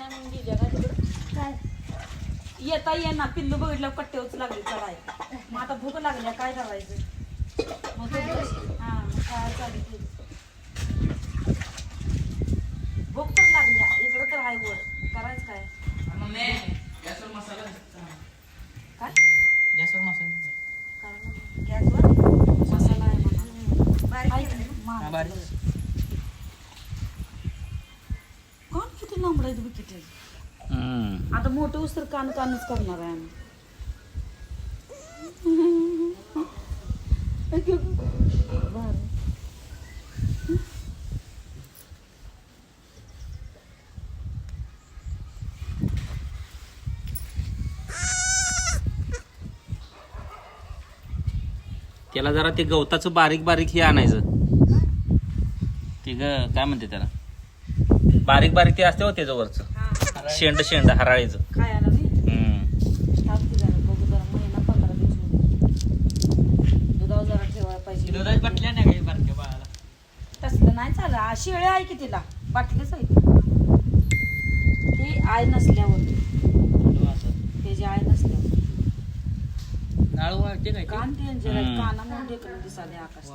तिकडं? काय? येता ये ना पिल्लू बघितलं कट्टेवच लागली चढाय. मग आता भूक लागल्या काय करायचं? मग ते हा मग काय चालू केलं? भूक तर लागल्या इकडं तर आहे वर करायचं काय? गॅसवर मसाला काय? गॅसवर मसाला काय म्हणते? गॅसवर मसाला आहे म्हणा. केलं. हा, बारीक. कान किती लांबड आहे तुम्ही किती आता मोठं उस्तर कान कानच करणार आहे आम्ही. त्याला जरा ते गवताचं बारीक बारीक हे आणायचं. ते ग काय म्हणते त्याला? बारीक बारीक ते असते हो त्याचं वरचं हा, शेंड शेंड हराळीचं. दुधाची बाटल्या नाही काही बारक्या बाळाला? तसलं नाही चालत. आ, शेळे आहे की तिला? बाटलीच आहे. ती. ती आय नसल्यावर त्याची आय नसल्यावर. नाळ काय कान. कानामुळे आकाश.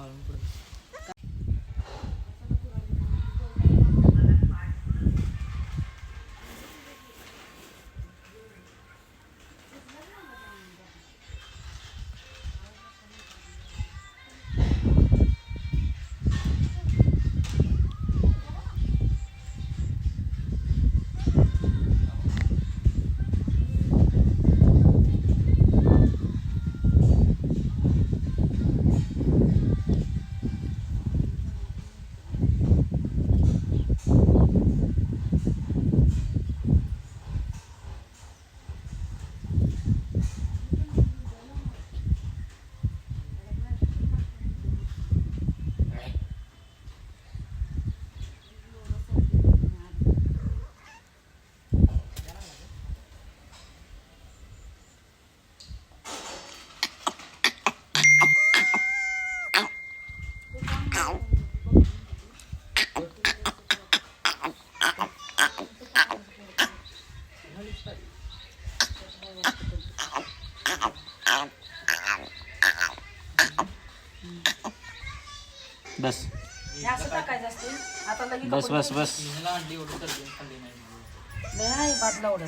बस. हे असं टाकायचं असते. आता लगेच बस बस बस. खाल्ली नाही भात लावलं